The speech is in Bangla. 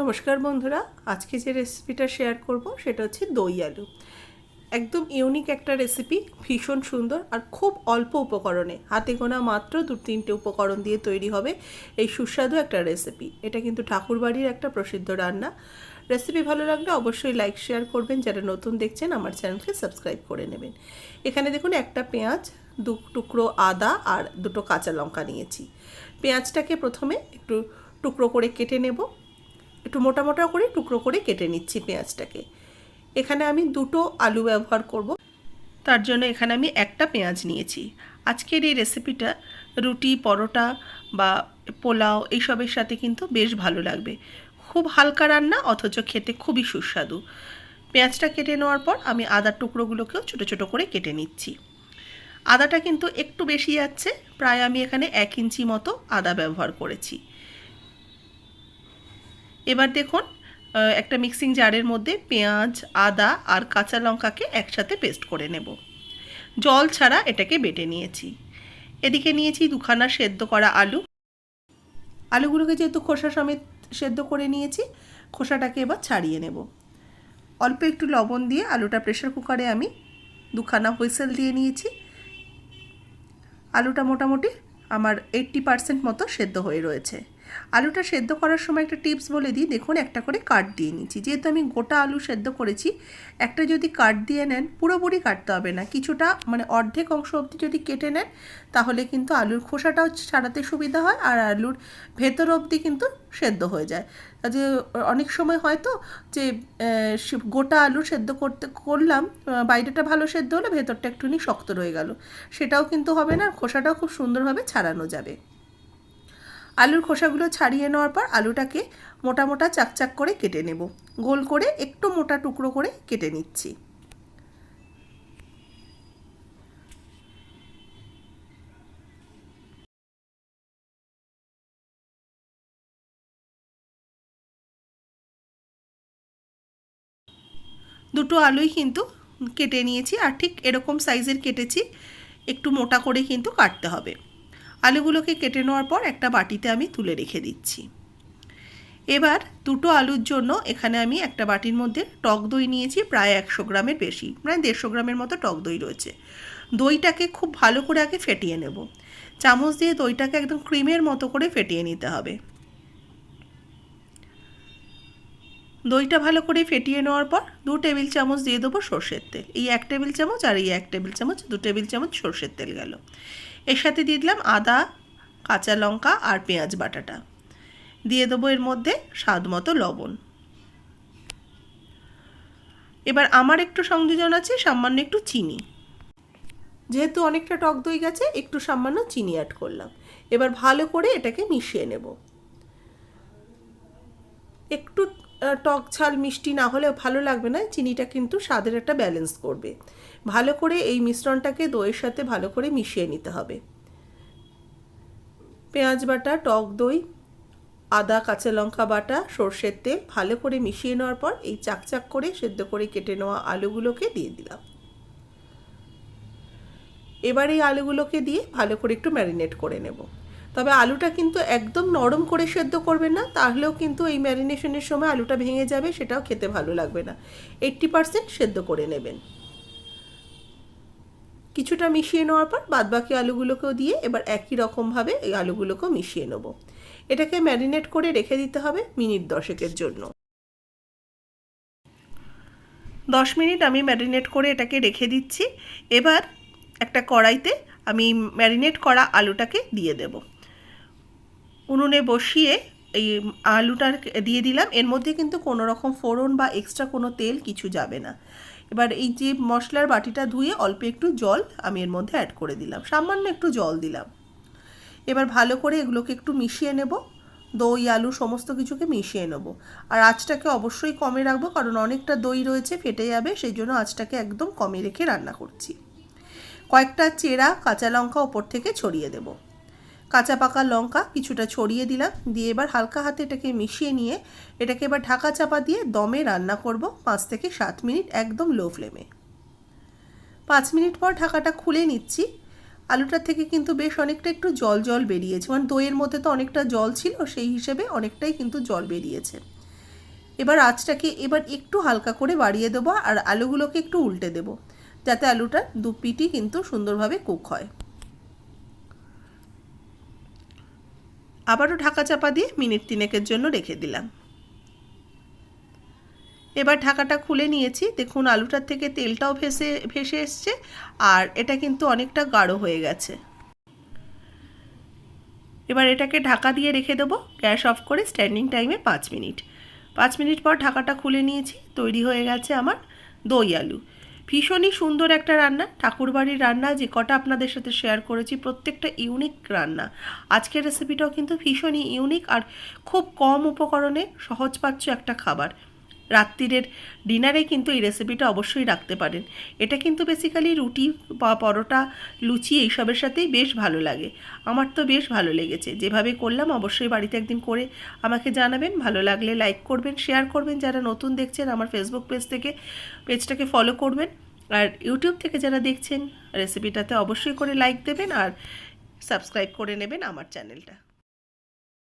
নমস্কার বন্ধুরা, আজকে যে রেসিপিটা শেয়ার করব সেটা হচ্ছে দই আলু। একদম ইউনিক একটা রেসিপি ভীষণ সুন্দর আর খুব অল্প উপকরণে। হাতে গোনা মাত্র দু তিনটে উপকরণ দিয়ে তৈরি হবে এই সুস্বাদু একটা রেসিপি এটা কিন্তু ঠাকুরবাড়ির একটা প্রসিদ্ধ রান্না। রেসিপি ভালো লাগলে অবশ্যই লাইক শেয়ার করবেন। যারা নতুন দেখছেন, আমার চ্যানেলকে সাবস্ক্রাইব করে নেবেন। এখানে দেখুন একটা পেঁয়াজ, দু টুকরো আদা আর দুটো কাঁচা লঙ্কা নিয়েছি। পেঁয়াজটাকে প্রথমে একটু টুকরো করে কেটে নেব। একটু মোটা মোটা করে, টুকরো করে কেটে নিচ্ছি পেঁয়াজটাকে। এখানে আমি দুটো আলু ব্যবহার করব। তার জন্য এখানে আমি একটা পেঁয়াজ নিয়েছি। আজকের এই রেসিপিটা রুটি, পরোটা বা পোলাও এইসবের সাথে কিন্তু বেশ ভালো লাগবে। খুব হালকা রান্না, অথচ খেতে খুবই সুস্বাদু। পেঁয়াজটা কেটে নেওয়ার পর আমি আদার টুকরোগুলোকেও ছোটো ছোটো করে কেটে নিচ্ছি। আদাটা কিন্তু একটু বেশি যাচ্ছে, প্রায় আমি এখানে এক ইঞ্চি মতো আদা ব্যবহার করেছি। এবার দেখুন একটা মিক্সিং জারের মধ্যে পেঁয়াজ, আদা আর কাঁচা লঙ্কাকে একসাথে পেস্ট করে নেব। জল ছাড়া এটাকে বেটে নিয়েছি। এদিকে নিয়েছি দুখানা সেদ্ধ করা আলু। আলুগুলোকে যেহেতু খোসা সমেত সেদ্ধ করে নিয়েছি, খোসাটাকে এবার ছাড়িয়ে নেব। অল্প একটু লবণ দিয়ে আলুটা প্রেশার কুকারে আমি দুখানা হুইসেল দিয়ে নিয়েছি। আলুটা মোটামুটি আমার এইট্টি পার্সেন্ট মতো সেদ্ধ হয়ে রয়েছে। আলুটা সেদ্ধ করার সময় একটা টিপস বলে দিই। দেখুন, একটা করে কাট দিয়ে নিচ্ছি। যেহেতু আমি গোটা আলু সেদ্ধ করেছি, একটা যদি কাট দিয়ে নেন, পুরোপুরি কাটতে হবে না। কিছুটা মানে অর্ধেক অংশ অবধি যদি কেটে নেন, তাহলে কিন্তু আলুর খোসাটাও ছাড়াতে সুবিধা হয় আর আলুর ভেতর অবধি কিন্তু সেদ্ধ হয়ে যায়। যে, অনেক সময় হয়তো যে গোটা আলু সেদ্ধ করতে, করলাম, বাইরেটা ভালো সেদ্ধ হলে, ভেতরটা একটুখানি শক্ত রয়ে গেল। সেটাও কিন্তু হবে না, খোসাটাও খুব সুন্দরভাবে ছাড়ানো যাবে। আলুর খোসাগুলো ছাড়িয়ে নেওয়ার পর আলুটাকে মোটা মোটা চাকচাক করে কেটে নেব। গোল করে একটু মোটা টুকরো করে কেটে নিচ্ছি। দুটো আলুই কিন্তু কেটে নিয়েছি আর ঠিক এরকম সাইজের কেটেছি, একটু মোটা করে কিন্তু কাটতে হবে। আলুগুলোকে কেটে নেওয়ার পর একটা বাটিতে আমি তুলে রেখে দিচ্ছি। এবার দুটো আলুর জন্য এখানে আমি একটা বাটির মধ্যে টক দই নিয়েছি, প্রায় একশো গ্রামের বেশি, প্রায় দেড়শো গ্রামের মতো টক দই রয়েছে। দইটাকে খুব ভালো করে আগে ফেটিয়ে নেব। চামচ দিয়ে দইটাকে একদম ক্রিমের মতো করে ফেটিয়ে নিতে হবে। দইটা ভালো করে ফেটিয়ে নেওয়ার পর দু টেবিল চামচ দিয়ে দেবো সর্ষের তেল। এই এক টেবিল চামচ আর এই এক টেবিল চামচ, দু টেবিল চামচ সর্ষের তেল গেল। এর সাথে দিয়ে দিলাম আদা, কাঁচা লঙ্কা আর পেঁয়াজ বাটাটা। দিয়ে দেবো এর মধ্যে স্বাদ মতো লবণ। এবার আমার একটু সংযোজন আছে, সামান্য একটু চিনি। যেহেতু অনেকটা টক দই গেছে, একটু সামান্য চিনি অ্যাড করলাম। এবার ভালো করে এটাকে মিশিয়ে নেব। একটু টক ঝাল মিষ্টি না হলে ভালো লাগবে না, চিনিটা কিন্তু স্বাদের একটা ব্যালেন্স করবে। ভালো করে এই মিশ্রণটাকে দইয়ের সাথে ভালো করে মিশিয়ে নিতে হবে। পেঁয়াজ বাটা, টক দই, আদা, কাঁচা লঙ্কা বাটা, সর্ষের তেল ভালো করে মিশিয়ে নেওয়ার পর এই চাকচাক করে সেদ্ধ করে কেটে নেওয়া আলুগুলোকে দিয়ে দিলাম। এবার এই আলুগুলোকে দিয়ে ভালো করে একটু ম্যারিনেট করে নেব। তবে আলুটা কিন্তু একদম নরম করে সেদ্ধ করবেন না, তাহলেও কিন্তু এই ম্যারিনেশনের সময় আলুটা ভেঙে যাবে, সেটাও খেতে ভালো লাগবে না। এইট্টি পারসেন্ট সেদ্ধ করে নেবেন। কিছুটা মিশিয়ে নেওয়ার পর বাদবাকি আলুগুলোকেও দিয়ে এবার একই রকমভাবে এই আলুগুলোকেও মিশিয়ে নেব। এটাকে ম্যারিনেট করে রেখে দিতে হবে মিনিট দশেকের জন্য। দশ মিনিট আমি ম্যারিনেট করে এটাকে রেখে দিচ্ছি। এবার একটা কড়াইতে আমি ম্যারিনেট করা আলুটাকে দিয়ে দেব। উনুনে বসিয়ে এই আলুটা দিয়ে দিলাম। এর মধ্যে কিন্তু কোনো রকম ফোড়ন বা এক্সট্রা কোনো তেল কিছু যাবে না। এবার এই যে মশলার বাটিটা ধুয়ে অল্প একটু জল আমি এর মধ্যে অ্যাড করে দিলাম। সামান্য একটু জল দিলাম। এবার ভালো করে এগুলোকে একটু মিশিয়ে নেব। দই, আলু সমস্ত কিছুকে মিশিয়ে নেব। আর আঁচটাকে অবশ্যই কমে রাখব কারণ অনেকটা দই রয়েছে, ফেটে যাবে সেই জন্য আঁচটাকে একদম কমে রেখে রান্না করছি। কয়েকটা চেরা, কাঁচা লঙ্কা ওপর থেকে ছড়িয়ে দেব। কাঁচা পাকা লঙ্কা কিছুটা ছড়িয়ে দিলাম, দিয়ে এবার হালকা হাতে এটাকে মিশিয়ে নিয়ে এটাকে এবার ঢাকা চাপা দিয়ে দমে রান্না করব পাঁচ থেকে সাত মিনিট একদম লো ফ্লেমে পাঁচ মিনিট পর ঢাকাটা খুলে নিচ্ছি। আলুটার থেকে কিন্তু বেশ অনেকটা একটু জল জল বেরিয়েছে। মানে দইয়ের মধ্যে তো অনেকটা জল ছিল, সেই হিসেবে অনেকটাই কিন্তু জল বেরিয়েছে। এবার আঁচটাকে এবার একটু হালকা করে বাড়িয়ে দেবো আর আলুগুলোকে একটু উল্টে দেবো, যাতে আলুটা দু পিটি কিন্তু সুন্দরভাবে কুক হয়। আবারও ঢাকা চাপা দিয়ে মিনিট তিনেকের জন্য রেখে দিলাম। এবার ঢাকাটা খুলে নিয়েছি। দেখুন, আলুটার থেকে তেলটাও ভেসে ভেসে এসছে আর এটা কিন্তু অনেকটা গাঢ় হয়ে গেছে। এবার এটাকে ঢাকা দিয়ে রেখে দেবো। গ্যাস অফ করে স্ট্যান্ডিং টাইমে পাঁচ মিনিট। পাঁচ মিনিট পর ঢাকাটা খুলে নিয়েছি। তৈরি হয়ে গেছে আমার দই আলু। ভীষণই সুন্দর একটা রান্না, ঠাকুরবাড়ির রান্না, যে কটা আপনাদের সাথে শেয়ার করেছি, প্রত্যেকটা ইউনিক রান্না। আজকের রেসিপিটাও কিন্তু ভীষণই ইউনিক আর খুব কম উপকরণে সহজপাচ্য একটা খাবার। রাত্রিরের ডিনারে কিন্তু এই রেসিপিটা অবশ্যই রাখতে পারেন। এটা কিন্তু বেসিক্যালি রুটি বা পরোটা, লুচি এইসবের সাথেই বেশ ভালো লাগে। আমার তো বেশ ভালো লেগেছে। যেভাবে করলাম অবশ্যই বাড়িতে একদিন করে আমাকে জানাবেন। ভালো লাগলে লাইক করবেন শেয়ার করবেন। যারা নতুন দেখছেন আমার ফেসবুক পেজ থেকে পেজটাকে ফলো করবেন। আর ইউটিউব থেকে যারা দেখছেন রেসিপিটাতে অবশ্যই করে লাইক দেবেন আর সাবস্ক্রাইব করে নেবেন আমার চ্যানেলটা